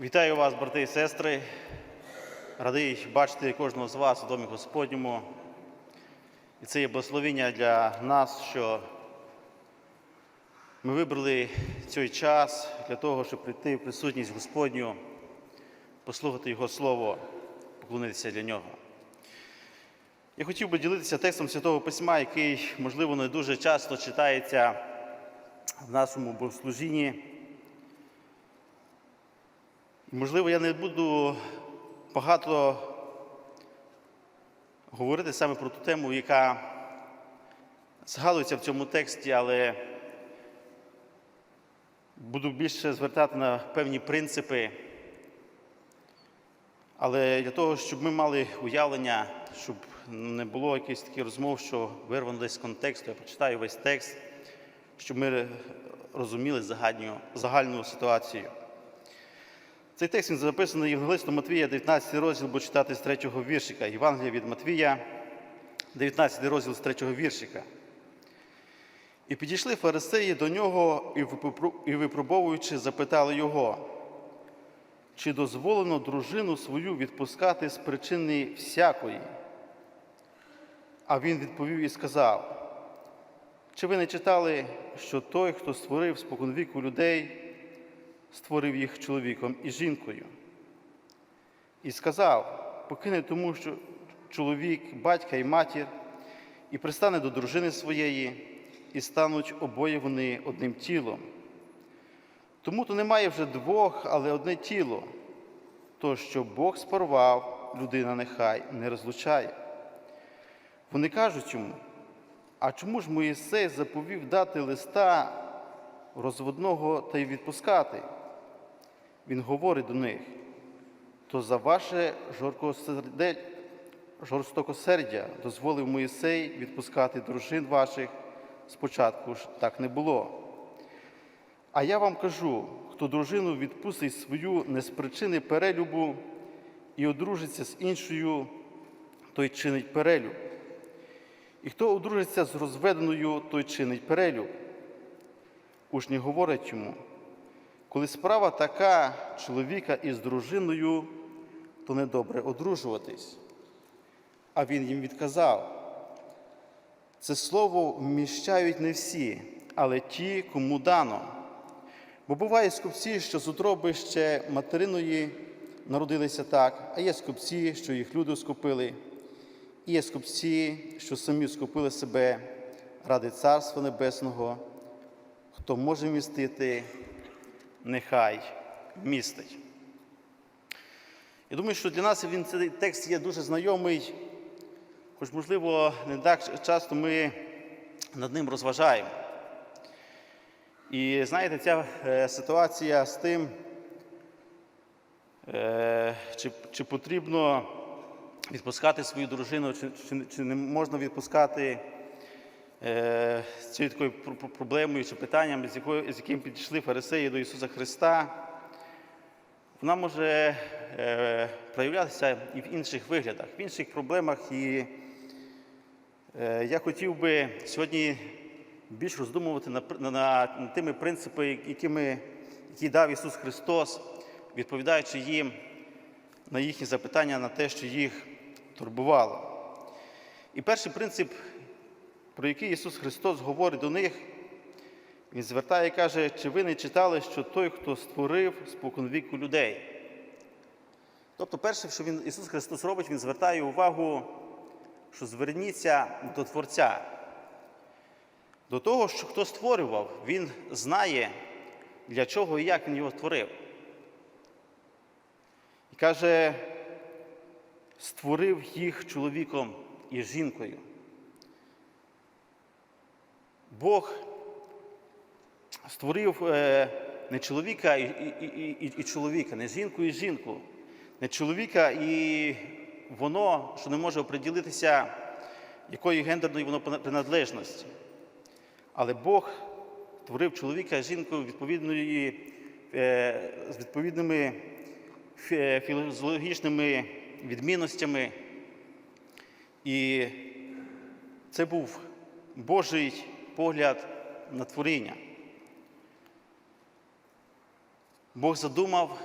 Вітаю вас, брати і сестри. Радий бачити кожного з вас у домі Господньому. І це є благословення для нас, що ми вибрали цей час для того, щоб прийти в присутність Господню, послухати Його Слово, поклонитися для Нього. Я хотів би ділитися текстом Святого Письма, який, можливо, не дуже часто читається в нашому богослужінні. Можливо, я не буду багато говорити саме про ту тему, яка згадується в цьому тексті, але буду більше звертати на певні принципи. Але для того, щоб ми мали уявлення, щоб не було якихось таких розмов, що вирвано десь з контексту, я почитаю весь текст, щоб ми розуміли загальну, загальну ситуацію. Цей текст він записаний Євангелистом Матвія, 19 розділ, буду читати з 3 віршика. Євангелія від Матвія, 19 розділ з 3 віршика. І підійшли фарисеї до нього і випробовуючи, запитали його, чи дозволено дружину свою відпускати з причини всякої? А він відповів і сказав: чи ви не читали, що той, хто створив споконвіку людей, створив їх чоловіком і жінкою. І сказав: покине тому, що чоловік, батька і матір, і пристане до дружини своєї, і стануть обоє вони одним тілом. Тому то немає вже двох, але одне тіло. То, що Бог спорвав, людина нехай не розлучає. Вони кажуть йому, а чому ж Моїсей заповів дати листа розводного та й відпускати? Він говорить до них, то за ваше жорстокосердя дозволив Моїсей відпускати дружин ваших, спочатку ж так не було. А я вам кажу, хто дружину відпустить свою не з причини перелюбу і одружиться з іншою, той чинить перелюб. І хто одружиться з розведеною, той чинить перелюб. Учні говорять йому, коли справа така чоловіка із дружиною, то недобре одружуватись. А він їм відказав: це слово вміщають не всі, але ті, кому дано. Бо буває скупці, що з утроби ще материної народилися так, а є скупці, що їх люди скупили, і є скупці, що самі скупили себе ради Царства Небесного, хто може містити, нехай містить. Я думаю, що для нас він цей текст є дуже знайомий, хоч, можливо, не так часто ми над ним розважаємо. І знаєте, ця е, ситуація з тим, е, чи, чи потрібно відпускати свою дружину, чи, чи, чи не можна відпускати цією такою пр- пр- проблемою чи питанням, з, якою, з яким підійшли фарисеї до Ісуса Христа, вона може е, проявлятися і в інших виглядах, в інших проблемах. І е, я хотів би сьогодні більш роздумувати на, на, на, тими принципами, якими, які дав Ісус Христос, відповідаючи їм на їхні запитання, на те, що їх турбувало. І перший принцип, про який Ісус Христос говорить до них, Він звертає і каже, чи ви не читали, що той, хто створив споконвіку людей. Тобто, перше, що він, Ісус Христос робить, Він звертає увагу, що зверніться до Творця. До того, що хто створював, він знає, для чого і як він його створив. І каже, створив їх чоловіком і жінкою. Бог створив е, не чоловіка і, і, і, і, чоловіка, не жінку і жінку, не чоловіка і воно, що не може оприділитися, якої гендерної воно приналежності. Але Бог створив чоловіка і жінку відповідної, е, з відповідними фі- фізіологічними відмінностями. І це був Божий погляд на творіння. Бог задумав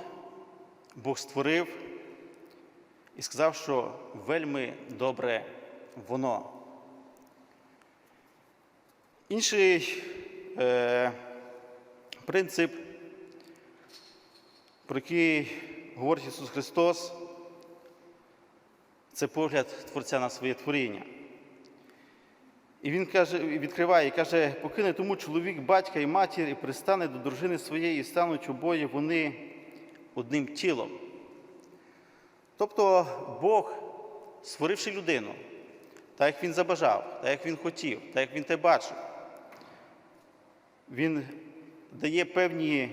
Бог створив і сказав, що вельми добре воно. Інший е, принцип, про який говорить Ісус Христос, це погляд Творця на своє творіння. І він каже, відкриває і каже, покине тому чоловік батька і матір і пристане до дружини своєї, і стануть обоє вони одним тілом. Тобто Бог, створивши людину, так як він забажав, так як він хотів, так як він те бачив, він дає певні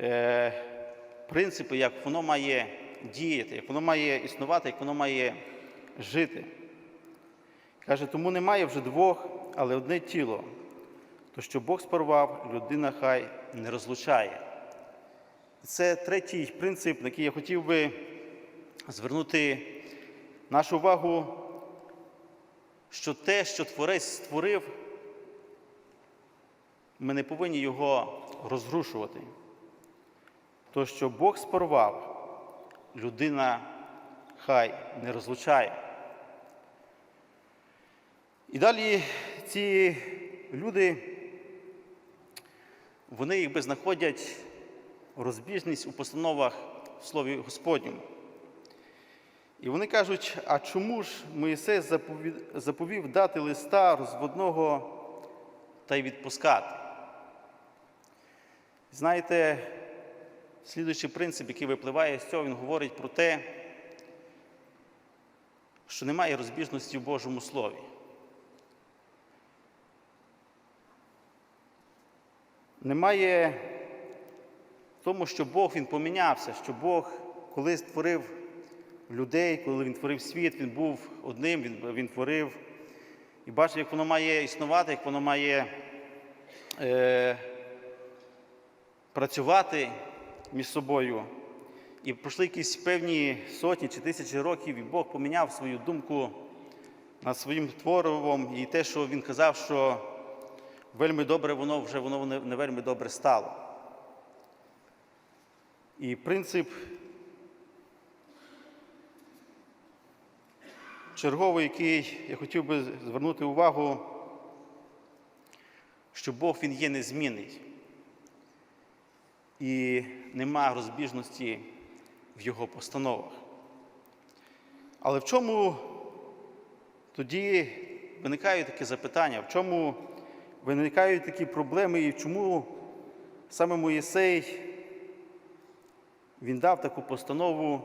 е, принципи, як воно має діяти, як воно має існувати, як воно має жити. Каже, тому немає вже двох, але одне тіло. То, що Бог спарував, людина хай не розлучає. Це третій принцип, на який я хотів би звернути нашу увагу, що те, що Творець створив, ми не повинні його розрушувати. То, що Бог спарував, людина хай не розлучає. І далі ці люди, вони якби знаходять розбіжність у постановах в Слові Господньому. І вони кажуть, а чому ж Моїсей заповів, заповів дати листа розводного та й відпускати? Знаєте, слідуючий принцип, який випливає з цього, він говорить про те, що немає розбіжності в Божому Слові. Немає в тому, що Бог він помінявся, що Бог, коли створив людей, коли він творив світ, він був одним, він, він творив і бачив, як воно має існувати, як воно має е, працювати між собою. І пройшли якісь певні сотні чи тисячі років, і Бог поміняв свою думку над своїм творивом і те, що він казав, що вельми добре воно вже воно не, вельми добре стало. І принцип черговий, який я хотів би звернути увагу, що Бог Він є незмінний. І нема розбіжності в Його постановах. Але в чому тоді виникають такі запитання, в чому виникають такі проблеми і чому саме Моїсей він дав таку постанову,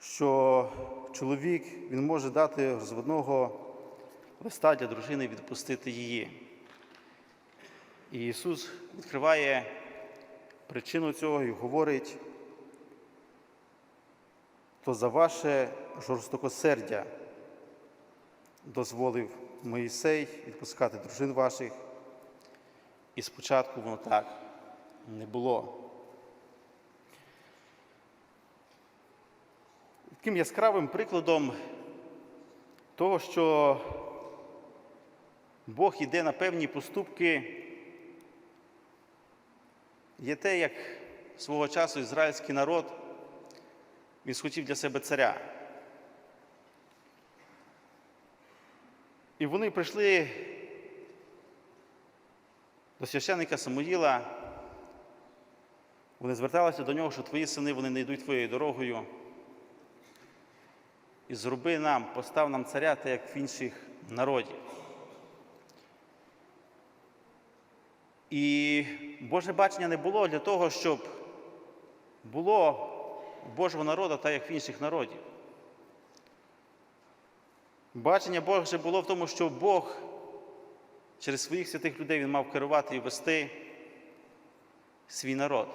що чоловік він може дати розводного листа для дружини відпустити її. І Ісус відкриває причину цього і говорить, то за ваше жорстокосердя дозволив Моїсей відпускати дружин ваших, і спочатку воно так не було. Таким яскравим прикладом того, що Бог йде на певні поступки, є те, як свого часу ізраїльський народ він схотів для себе царя. І вони прийшли до священника Самуїла, вони зверталися до нього, що твої сини вони не йдуть твоєю дорогою. І зроби нам, постав нам царя, так як в інших народів. І Боже бачення не було для того, щоб було Божого народу, так як в інших народів. Бачення Боже було в тому, що Бог через своїх святих людей Він мав керувати і вести свій народ.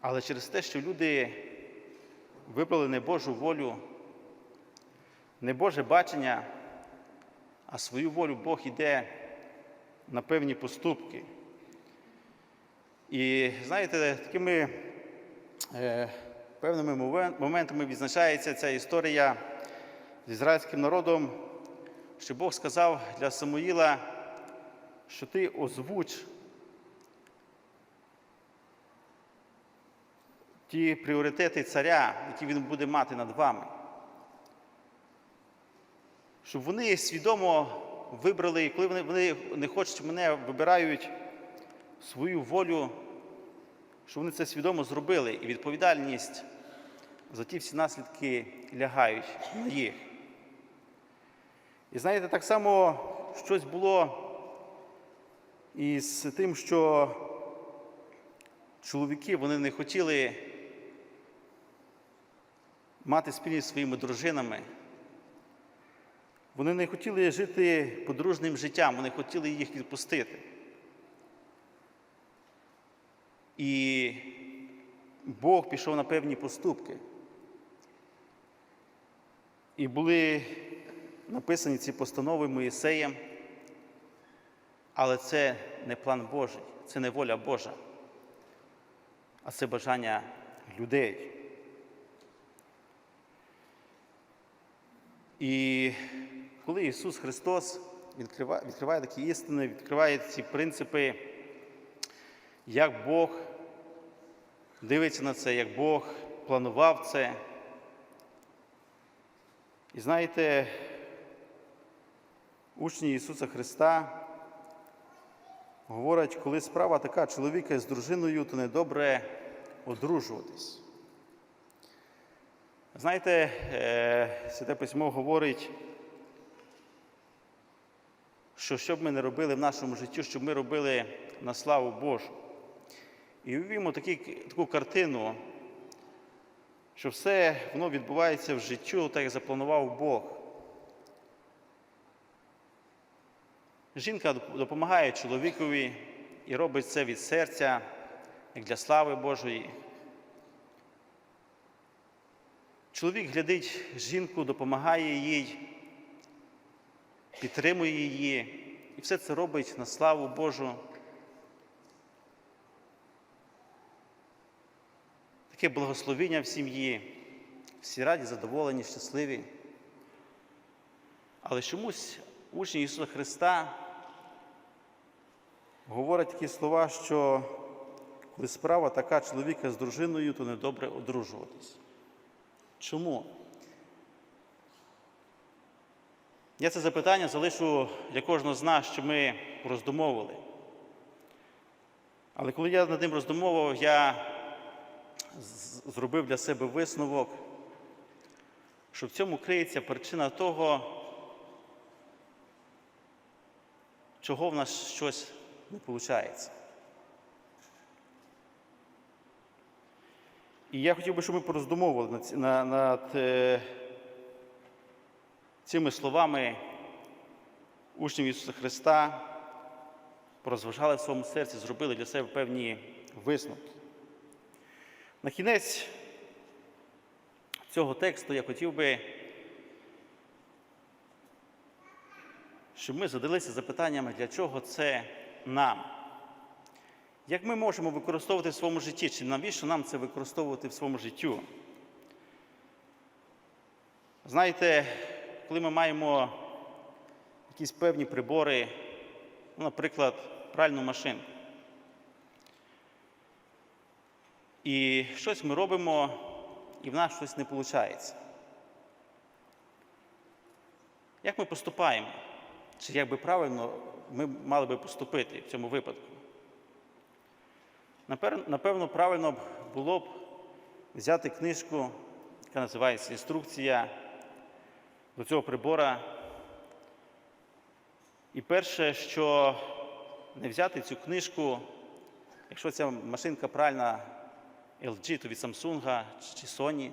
Але через те, що люди вибрали не Божу волю, не Боже бачення, а свою волю Бог іде на певні поступки. І знаєте, такими е, певними моментами відзначається ця історія з ізраїльським народом, що Бог сказав для Самуїла, що ти озвуч ті пріоритети царя, які він буде мати над вами, щоб вони свідомо вибрали, коли вони не хочуть мене вибирають свою волю щоб вони це свідомо зробили, і відповідальність за ті всі наслідки лягають на їх. І знаєте, так само щось було із тим, що чоловіки вони не хотіли мати спільність зі своїми дружинами. Вони не хотіли жити подружним життям, вони хотіли їх відпустити. І Бог пішов на певні поступки. І були написані ці постанови Моїсеєм, але це не план Божий, це не воля Божа, а це бажання людей. І коли Ісус Христос відкриває, відкриває такі істини, відкриває ці принципи, як Бог дивиться на це, як Бог планував це. І знаєте, учні Ісуса Христа говорять, коли справа така чоловіка з дружиною, то недобре одружуватись. Знаєте, е, Святе Письмо говорить, що що б ми не робили в нашому житті, щоб ми робили на славу Божу. І уявімо таку картину, що все воно відбувається в життю, так як запланував Бог. Жінка допомагає чоловікові і робить це від серця, як для слави Божої. Чоловік глядить жінку, допомагає їй, підтримує її, і все це робить на славу Божу. Таке благословіння в сім'ї, всі раді, задоволені, щасливі. Але чомусь учні Ісуса Христа говорять такі слова, що коли справа така чоловіка з дружиною, то недобре одружуватись. Чому? Я це запитання залишу для кожного з нас, що ми роздумовували. Але коли я над ним роздумовував, я зробив для себе висновок, що в цьому криється причина того, чого в нас щось не виходить. І я хотів би, щоб ми пороздумовували над, ці- на- над е, цими словами учнів Ісуса Христа, порозважали в своєму серці, зробили для себе певні висновки. На кінець цього тексту я хотів би, щоб ми задалися запитаннями, для чого це нам. Як ми можемо використовувати в своєму житті, чи навіщо нам це використовувати в своєму життю? Знаєте, коли ми маємо якісь певні прибори, ну, наприклад, пральну машинку, і щось ми робимо, і в нас щось не виходить. Як ми поступаємо? Чи як би правильно ми мали би поступити в цьому випадку? Напевно, правильно було б взяти книжку, яка називається Інструкція до цього прибора. І перше, що не взяти цю книжку, якщо ця машинка пральна LG, то від Samsung чи Sony,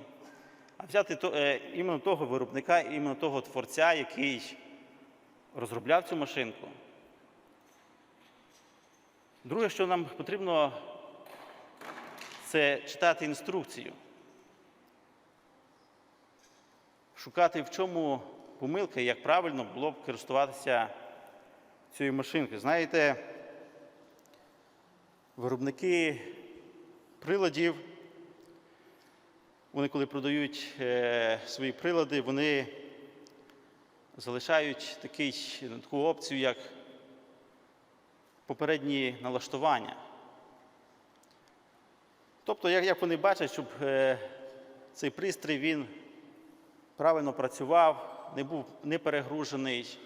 а взяти то, е, іменно того виробника, іменно того творця, який розробляв цю машинку. Друге, що нам потрібно, це читати інструкцію. Шукати, в чому помилка і як правильно було б користуватися цією машинкою. Знаєте, виробники приладів, вони коли продають е, свої прилади, вони залишають такий, таку опцію, як попередні налаштування. Тобто, як, як вони бачать, щоб е, цей пристрій він правильно працював, не був не перегружений.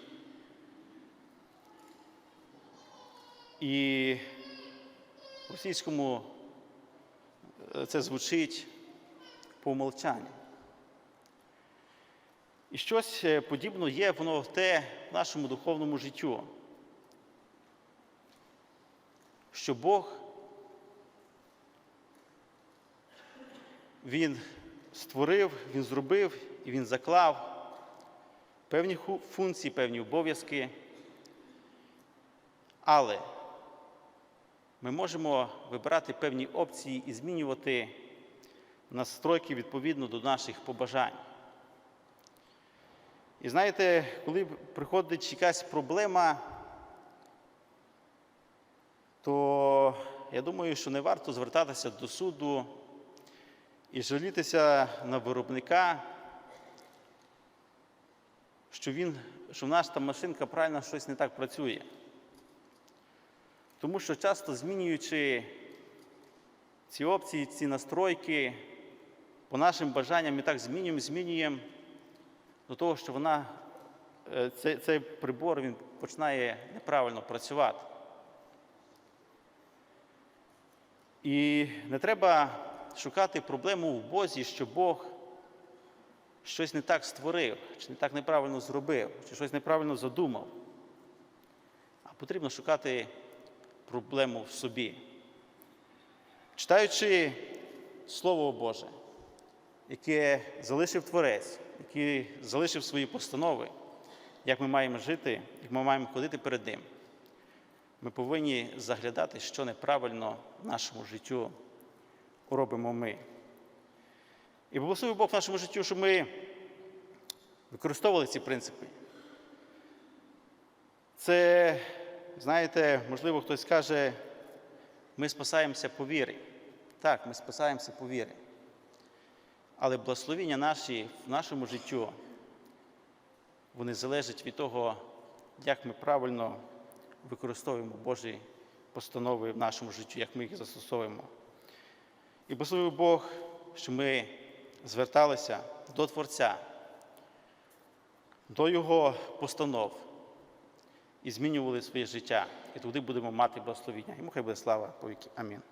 І в російському це звучить по умолчанню. І щось е, подібне є воно в те в нашому духовному життю, що Бог Він створив, Він зробив і Він заклав певні функції, певні обов'язки. Але ми можемо вибирати певні опції і змінювати настройки відповідно до наших побажань. І знаєте, коли приходить якась проблема, то я думаю, що не варто звертатися до суду і жалітися на виробника, що, він, що в нас та машинка правильно щось не так працює. Тому що часто змінюючи ці опції, ці настройки, по нашим бажанням ми так змінюємо, змінюємо до того, що вона, е, цей, цей прибор він починає неправильно працювати. І не треба шукати проблему в Бозі, що Бог щось не так створив, чи не так неправильно зробив, чи щось неправильно задумав. А потрібно шукати проблему в собі. Читаючи Слово Боже, яке залишив Творець, який залишив свої постанови, як ми маємо жити, як ми маємо ходити перед Ним, ми повинні заглядати, що неправильно в нашому життю робимо ми. І благословив Бог в нашому життю, щоб ми використовували ці принципи. Це, знаєте, можливо, хтось скаже, ми спасаємося по вірі. Так, ми спасаємося по вірі. Але благословіння наші в нашому життю, вони залежать від того, як ми правильно використовуємо Божі постанови в нашому житті, як ми їх застосовуємо. І благословив Бог, що ми зверталися до Творця, до Його постанов і змінювали своє життя. І туди будемо мати благословіння. Йому хай буде слава повіки. Амінь.